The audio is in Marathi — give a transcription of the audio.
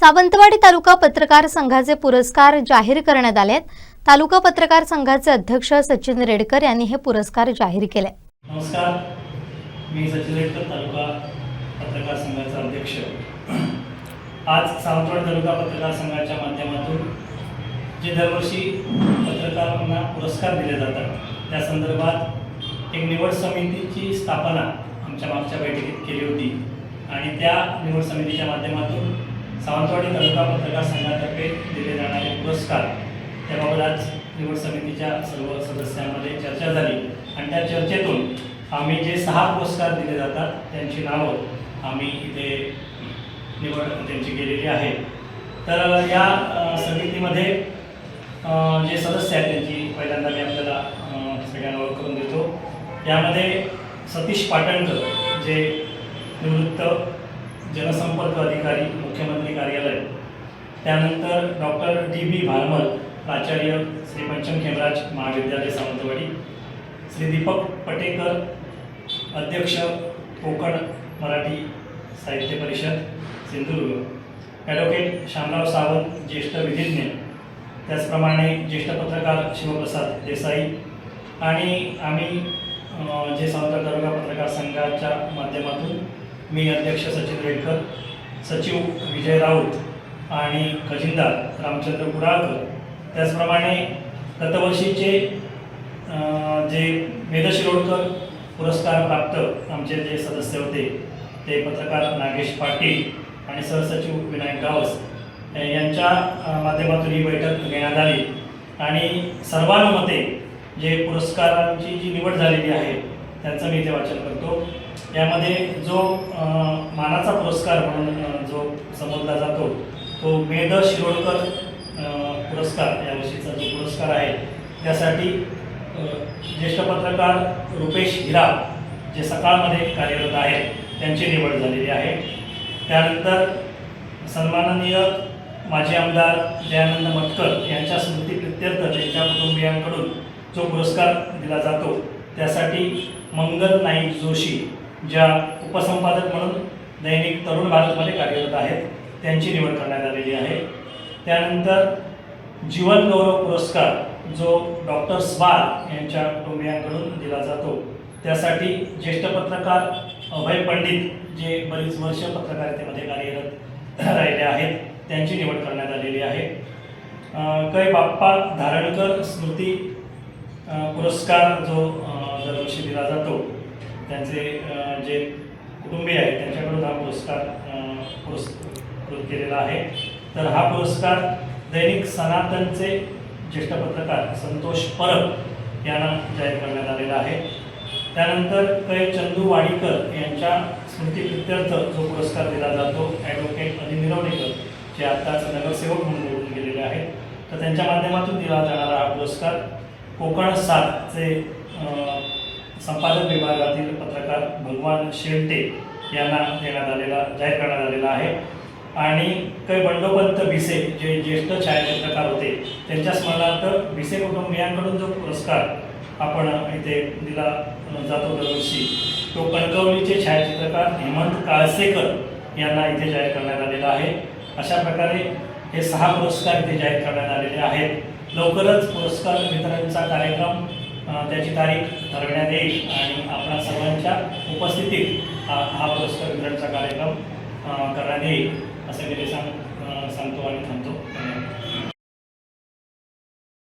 सावंतवाडी तालुका पत्रकार संघाचे पुरस्कार जाहीर करण्यात आले आहेत. तालुका पत्रकार संघाचे अध्यक्ष सचिन रेडकर यांनी हे पुरस्कार जाहीर केले. नमस्कार. मी सचिन रेडकर तालुका पत्रकार संघाचा अध्यक्ष. आज सावंतवाडी तालुका पत्रकार संघाच्या माध्यमातून जे दरवर्षी पत्रकारांना पुरस्कार दिले जातात त्या संदर्भात एक निवड समितीची स्थापना आमच्या मागच्या बैठकीत केली होती. आणि त्या निवड समितीच्या माध्यमातून सावंतवाडी तालुका पत्रकार संघातर्फे दिले जाणारे पुरस्कार. त्याबाबत आज निवड समितीच्या सर्व सदस्यांमध्ये चर्चा झाली. आणि त्या चर्चेतून आम्ही जे सहा पुरस्कार दिले जातात त्यांची नावं आम्ही इथे निवड त्यांची केलेली आहे. तर या समितीमध्ये जे सदस्य आहेत त्यांची पहिल्यांदा मी आपल्याला सगळ्यांना ओळख करून देतो. यामध्ये सतीश पाटणकर जे निवृत्त जनसंपर्क अधिकारी मुख्यमंत्री कार्यालय. त्यानंतर डॉक्टर डी बी भारमल प्राचार्य श्री पंचम खेमराज महाविद्यालय सावंतवाडी. श्री दीपक पटेकर अध्यक्ष कोकण मराठी साहित्य परिषद सिंधुदुर्ग. ॲडव्होकेट श्यामराव सावंत ज्येष्ठ विधिज्ञ. त्याचप्रमाणे ज्येष्ठ पत्रकार शिवप्रसाद देसाई. आणि आम्ही जे सावंत तालुका पत्रकार संघाच्या माध्यमातून मी अध्यक्ष सचिन रेडकर सचिव विजय राऊत आणि खजिनदार रामचंद्र कुडाळकर. त्याचप्रमाणे गतवर्षीचे जे वेद शिरोडकर पुरस्कार प्राप्त आमचे जे सदस्य होते ते पत्रकार नागेश पाटील आणि सहसचिव विनायक गावस यांच्या माध्यमातून ही बैठक घेण्यात आली. आणि सर्वानुमते जे पुरस्कारांची जी निवड झालेली आहे त्यांचं मी इथे वाचन करतो. यामध्ये जो मानाचा पुरस्कार म्हणून जो संबोधला जातो तो मेद शिरोडकर पुरस्कार यावर्षीचा जो पुरस्कार आहे त्यासाठी ज्येष्ठ पत्रकार रुपेश हिरा जे सकाळमध्ये कार्यरत आहेत त्यांची निवड झालेली आहे. त्यानंतर सन्माननीय माजी आमदार जयानंद मटकर यांच्या स्मृतीप्रित्यर्थ त्यांच्या कुटुंबियांकडून जो पुरस्कार दिला जातो त्यासाठी मंगल नाईक जोशी ज्या उपसंपादक म्हणून दैनिक तरुण भारतमध्ये कार्यरत आहेत त्यांची निवड करण्यात आलेली आहे. त्यानंतर जीवन गौरव पुरस्कार जो डॉक्टर स्वार यांच्या कुटुंबियांकडून दिला जातो. त्यासाठी ज्येष्ठ पत्रकार अभय पंडित जे बरीच वर्ष पत्रकारितेमध्ये कार्यरत राहिले आहेत त्यांची निवड करण्यात आलेली आहे. कै बाप्पा धारणकर स्मृती पुरस्कार जो दरवर्षी दिला जातो. त्यांचे जे कुटुंबीय आहेत त्यांच्याकडून हा पुरस्कार पुरस्कृत केलेला आहे. तर हा पुरस्कार दैनिक सनातनचे ज्येष्ठ पत्रकार संतोष परब यांना जाहीर करण्यात आलेला आहे. त्यानंतर कै. चंदू वाडीकर यांच्या स्मृतीप्रित्यर्थ जो पुरस्कार दिला जातो ॲडव्होकेट अनिल निरवणेकर जे आत्ताच नगरसेवक म्हणून निवडून गेलेले आहेत. तर त्यांच्या माध्यमातून दिला जाणारा हा पुरस्कार कोकण सातचे संपादक विभागातील पत्रकार भगवान शेळटे यांना देण्यात आलेला जाहीर करण्यात आलेला आहे. आणि काही बंडोपंत भिसे जे ज्येष्ठ छायाचित्रकार होते त्यांच्या स्मरणार्थ भिसे कुटुंबियांकडून जो पुरस्कार आपण इथे दिला जातो दरवर्षी तो कणकवलीचे छायाचित्रकार हेमंत काळसेकर यांना इथे जाहीर करण्यात आलेला आहे. अशा प्रकारे हे सहा पुरस्कार इथे जाहीर करण्यात आलेले आहेत. लवकरच पुरस्कार वितरणचा कार्यक्रम त्याची तारीख ठरवण्यात येईल आणि आपणा सर्वांच्या उपस्थितीत हा हा पुरस्कार वितरणचा कार्यक्रम करण्यात येईल असं मी ते सांग सांगतो आणि थांबतो. धन्यवाद.